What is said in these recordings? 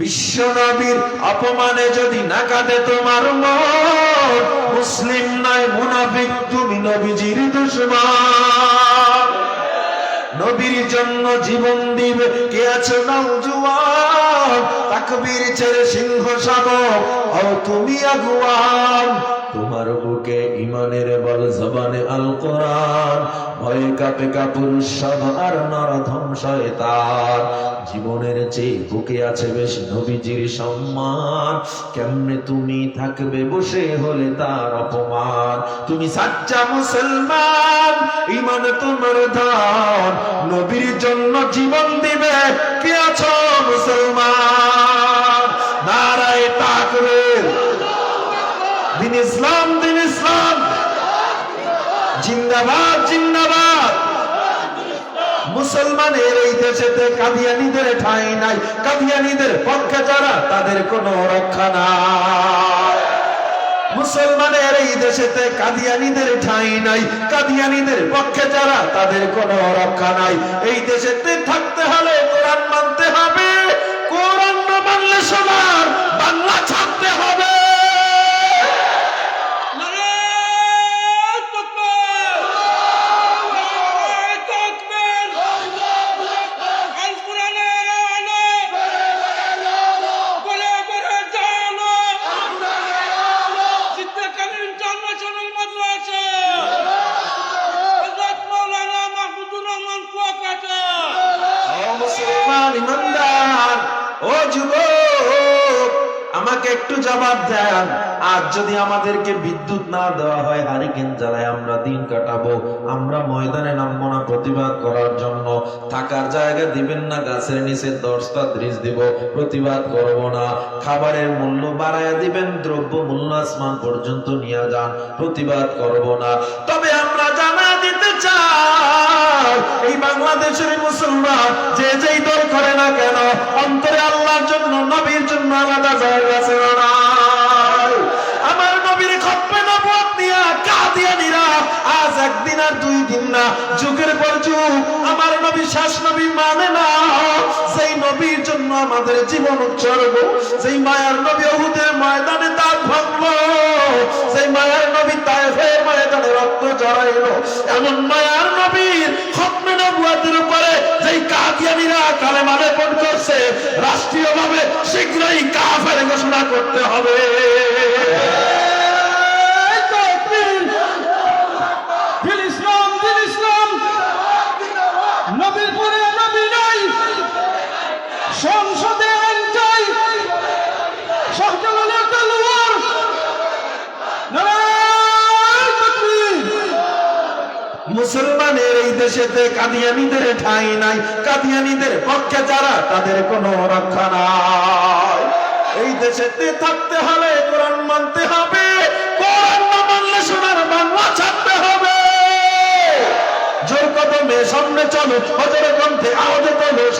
বিশ্ব নবীর অপমানে যদি না কাঁদে তোমার মন, মুসলিম নয় মুনাফিক, তুমি নবীজির নবীর জন্য জীবন দিবে, কে আছে নৌজুয়ান তাকবীর ছেড়ে সিংহ হও তুমি আগুয়ান। তোমার বুকে ইমানের বল জবানে আল কোরআন ভয়ে কাপে কাপুরুষ সব আর নরধম শয়তান। জীবনের চেয়ে বুকে আছে বেশ নবীজির সম্মান। কেমনে তুমি থাকবে বসে হলে তার অপমান? তুমি সাচ্চা মুসলমান, ইমান তোমার ধান। নবীর জন্য জীবন দিবে দিন ইসলাম দিন ইসলাম। জিন্দাবাদ জিন্দাবাদ। মুসলমানের এই দেশেতে কাদিয়ানিদের ঠাঁই নাই। কাদিয়ানিদের পক্ষে যারা, তাদের কোনো রক্ষা নাই। মুসলমানের এই দেশেতে কাদিয়ানিদের ঠাঁই নাই। কাদিয়ানিদের পক্ষে যারা, তাদের কোনো রক্ষা নাই। এই দেশেতে থাকতে হলে আমাকে একটু জবাব দেন। আজ যদি আমাদেরকে বিদ্যুৎ না দেওয়া হয়, হারিকেন জ্বালায় আমরা দিন কাটাবো। আমরা ময়দানে নামবো না প্রতিবাদ করার জন্য। থাকার জায়গা দিবেন না, গাছের নিচে দশটা ত্রিশ দিব, প্রতিবাদ করব না। খাবারের মূল্য বাড়ায় দিবেন, দ্রব্য মূল্য আসমান পর্যন্ত নিয়ে যান, প্রতিবাদ করব না। তবে আমরা জানা দিতে চাই, এই বাংলাদেশের মুসলমান যে যেই দল করে না কেন, অন্তরে আল্লাহর জন্য, নবীর জন্য আলাদা জায়গা দুই দিন না যুগের পর যুগ, আমার নবী শেষ নবী মানে না। সেই নবীর জন্য আমাদের জীবন উৎসর্গ সেই মায়ার নবী অহুদের ময়দানে দাঁত ভাঙলো সেই মায়ার নবী তায়েফের ময়দানে রক্ত জড়াইলো, এমন মায়ার নবীর খতমে নবুয়াতের উপরে যেই কাদিয়ানিরা কালেমা লেপন করছে, রাষ্ট্রীয়ভাবে শীঘ্রই কাফের ঘোষণা করতে হবে। মুসলমানের এই দেশেতে কাদিয়ানিদের ঠাঁই নাই। কাদিয়ানিদের পক্ষে যারা, তাদের কোনো রক্ষা নাই। এই দেশেতে থাকতে হলে কোরআন মানতে হবে, কোরআন না মানলে সোনার বাংলা ছাড়তে হবে।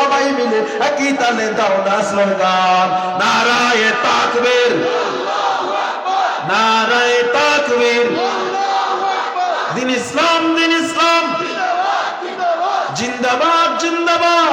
সবাই মিলে নারায় নারায় দিন ইসলাম জিন্দাবাদ জিন্দাবাদ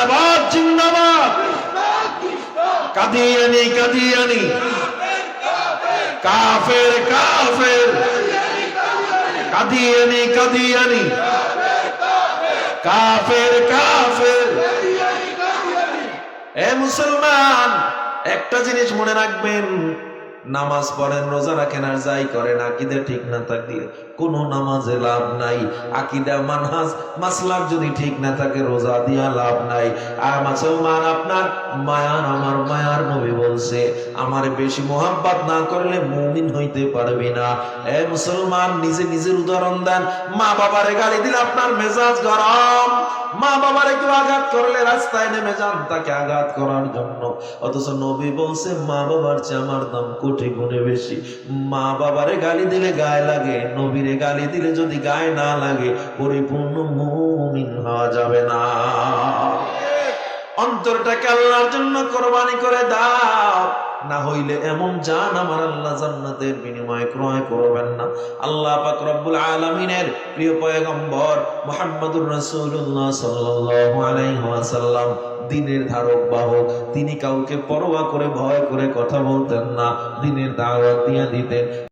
জিন্দাবাদ জিন্দাবাদ। কাদিয়ানি কাদিয়ানি। কাফের কাফের। কাদিয়ানি কাদিয়ানি। কাফের কাফের। এ মুসলমান, একটা জিনিস মনে রাখবেন নামাজ পড়েন, রোজা রাখেন আর যাই করেন, আকিদা ঠিক না থাকলে কোনো নামাজে লাভ নাই। আকিদা, মানহাজ, মাসলাক যদি ঠিক না থাকে, রোজা দিয়া লাভ নাই। আর মুসলমান আপনার মায়ার, আমার মায়ার নবী বলছে, আমার বেশি মোহাব্বত না করলে মুমিন হইতে পারবি না। এ মুসলমান, নিজে নিজের উদাহরণ দেন। মা বাবারে গালি দিলে আপনার মেজাজ গরম। মা বাবারে কেউ আঘাত করলে রাস্তায় নেমে যান তাকে আঘাত করার জন্য। অথচ নবী বলছে, মা বাবার চেয়ে আমার দাম কোটি গুণে বেশি মা বাবারে গালি দিলে গায়ে লাগে, নবীরে গালি দিলে যদি গায়ে না লাগে, পরিপূর্ণ মুমিন হওয়া যাবে না। অন্তরটাকে আল্লাহর জন্য কোরবানি করে দাও। না হইলে এমন জান আমার আল্লাহ জান্নাতের বিনিময়ে ক্রয় করবেন না। আল্লাহ পাক রব্বুল আলামিনের প্রিয় পয়গম্বর মুহাম্মদুর রাসূলুল্লাহ সাল্লাল্লাহু আলাইহি ওয়াসাল্লাম, দিনের ধারক বাহক, তিনি কাউকে পরোয়া করে, ভয় করে কথা বলতেন না, দিনের দাওয়াত দিয়ে দিতেন।